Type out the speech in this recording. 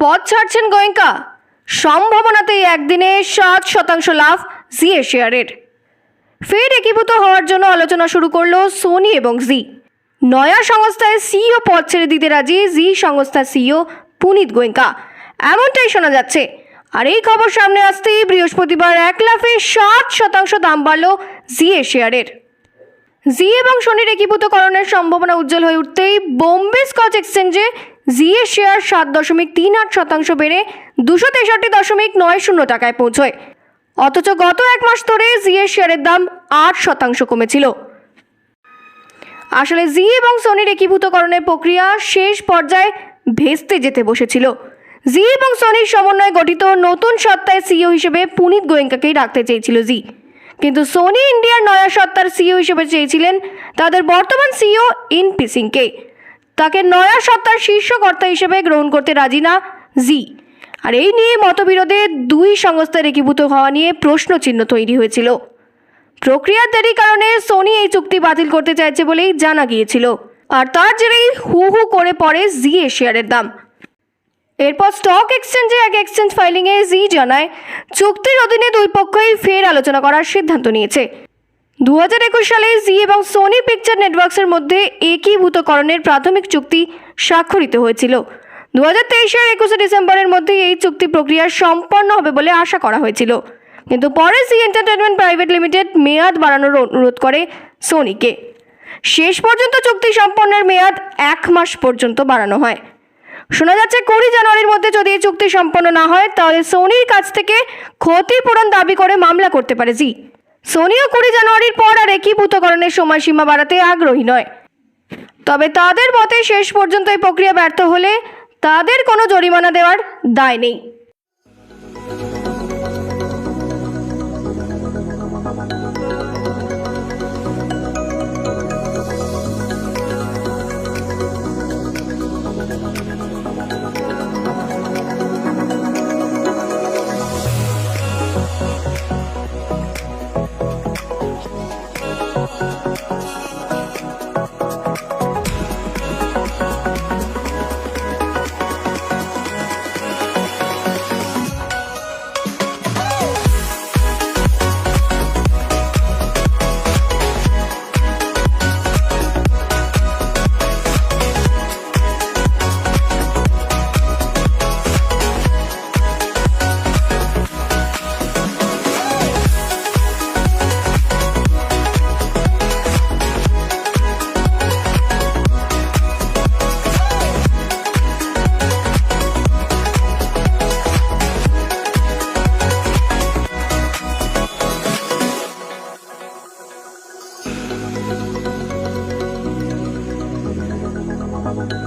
পথ ছাড়ছেন গোয়েঙ্কা। সম্ভাবনাতেই একদিনে সাত শতাংশ লাভ জিএ শেয়ারের। ফের একীভূত হওয়ার জন্য আলোচনা শুরু করল সোনি এবং জি। নয়া সংস্থায় সিইও পদ ছেড়ে দিতে রাজি জি সংস্থার সিইও পুনিত গোয়েঙ্কা। এমনটাই শোনা যাচ্ছে। আর এই খবর সামনে আসতেই বৃহস্পতিবার এক লাফে সাত শতাংশ দাম বাড়ল জিএ শেয়ারের। জি এবং শনির একীভূতকরণের সম্ভাবনা উজ্জ্বল হয়ে উঠতেই বোম্বে স্কচ এক্সচেঞ্জে জি এর শেয়ার সাত দশমিক তিন আট শতাংশ বেড়ে দুশো তেষট্টি দশমিক নয় শূন্য টাকায় পৌঁছয়। অথচ গত এক মাস ধরে জি এর শেয়ারের দাম আট শতাংশ কমেছিল। আসলে জি এবং সোনির একীভূতকরণের প্রক্রিয়া শেষ পর্যায়ে ভেস্তে যেতে বসেছিল। জি এবং সোনির সমন্বয়ে গঠিত নতুন সত্তায় সিইও হিসেবে পুনিত গোয়েঙ্কাকেই রাখতে চেয়েছিল জি। কিন্তু সোনি ইন্ডিয়ার নয়া সত্তার সিইও হিসেবে চেয়েছিলেন তাদের বর্তমান সিইও ইনপি সিংকে। তাকে নয়া সত্তার শীর্ষকর্তা হিসেবে গ্রহণ করতে রাজি না জি। আর এই নিয়ে মতবিরোধে দুই সংস্থার একীভূত হওয়া নিয়ে প্রশ্নচিহ্ন তৈরি হয়েছিল। প্রক্রিয়ার দেরির কারণে সোনি এই চুক্তি বাতিল করতে চাইছে বলেই জানা গিয়েছিল। আর তার জেরেই হু হু করে পড়ে জি শেয়ারের দাম। এরপর স্টক এক্সচেঞ্জে এক এক্সচেঞ্জ ফাইলিংয়ে জি জানায়, চুক্তির অধীনে দুই পক্ষই ফের আলোচনা করার সিদ্ধান্ত নিয়েছে। দু হাজার একুশ সালে জি এবং সোনি পিকচার নেটওয়ার্কসের মধ্যে একীভূতকরণের প্রাথমিক চুক্তি স্বাক্ষরিত হয়েছিল। দু হাজার তেইশের একুশে ডিসেম্বরের মধ্যে এই চুক্তি প্রক্রিয়া সম্পন্ন হবে বলে আশা করা হয়েছিল। কিন্তু পরে জি এন্টারটেনমেন্ট প্রাইভেট লিমিটেড মেয়াদ বাড়ানোর অনুরোধ করে সোনিকে। শেষ পর্যন্ত চুক্তি সম্পন্নের মেয়াদ এক মাস পর্যন্ত বাড়ানো হয়। শোনা যাচ্ছে, কুড়ি জানুয়ারির মধ্যে যদি এই চুক্তি সম্পন্ন না হয়, তাহলে সোনির কাছ থেকে ক্ষতিপূরণ দাবি করে মামলা করতে পারে জি। সোনিও কুড়ি জানুয়ারির পর আর একীভূতকরণের সময়সীমা বাড়াতে আগ্রহী নয়। তবে তাদের মতে শেষ পর্যন্ত এই প্রক্রিয়া ব্যর্থ হলে তাদের কোনো জরিমানা দেওয়ার দায় নেই। Thank.